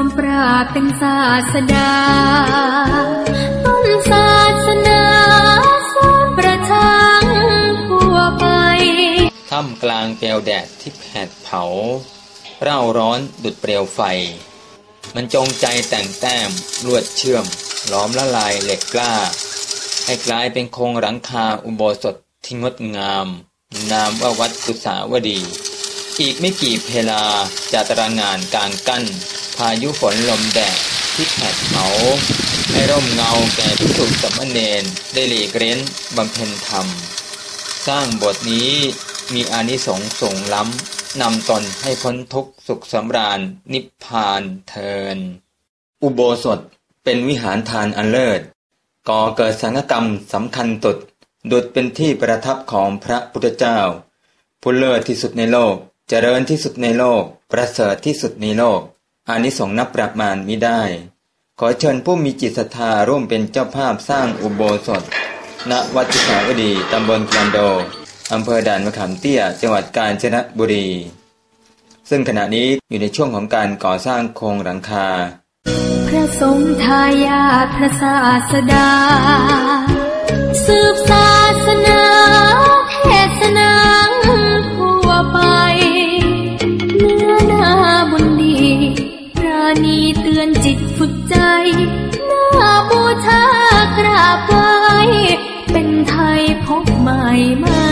าเป็นศาสดา ต้นศาสนาสอนประทังทั่วไปท่ามกลางเปลวแดดที่แผดเผา เร่าร้อนดุดเปลวไฟ มันจงใจแต่งแต้มลวดเชื่อม ล้อมละลายเหล็กกล้า ให้กลายเป็นโครงหลังคาอุโบสถที่งดงาม นามว่าวัดกุสาวดี อีกไม่กี่เพลาจะตระงานกลางกั้น พายุฝนลมแดดที่แผดเผาให้ร่มเงาแก่พิสุสามเณรได้หลีกเร้นบำเพ็ญธรรม สร้างบทนี้มีอานิสงส์ส่งล้ำนำตนให้พ้นทุกข์สุขสำราญนิพพานเทิน อุโบสถเป็นวิหารทานอันเลิศก่อเกิดสังฆกรรมสำคัญตุดดุดเป็นที่ประทับของพระพุทธเจ้าผู้เลิศที่สุดในโลกเจริญที่สุดในโลก ประเสริฐที่สุดในโลก อานิสงส์นับประมาณมิได้ ขอเชิญผู้มีจิตศรัทธาร่วมเป็นเจ้าภาพสร้างอุโบสถ ณ วัดจุฬาวดีตำบลกลันโดอำเภอด่านมะขามเตี้ย จังหวัดกาญจนบุรี ซึ่งขณะนี้อยู่ในช่วงของการก่อสร้างโครงหลังคา พระสงฆ์ทายาทพระศาสดาสืบศาสนา อนจิตฝึกใจน้าบูชากราบไหว้เป็นไทยพบใหม่มา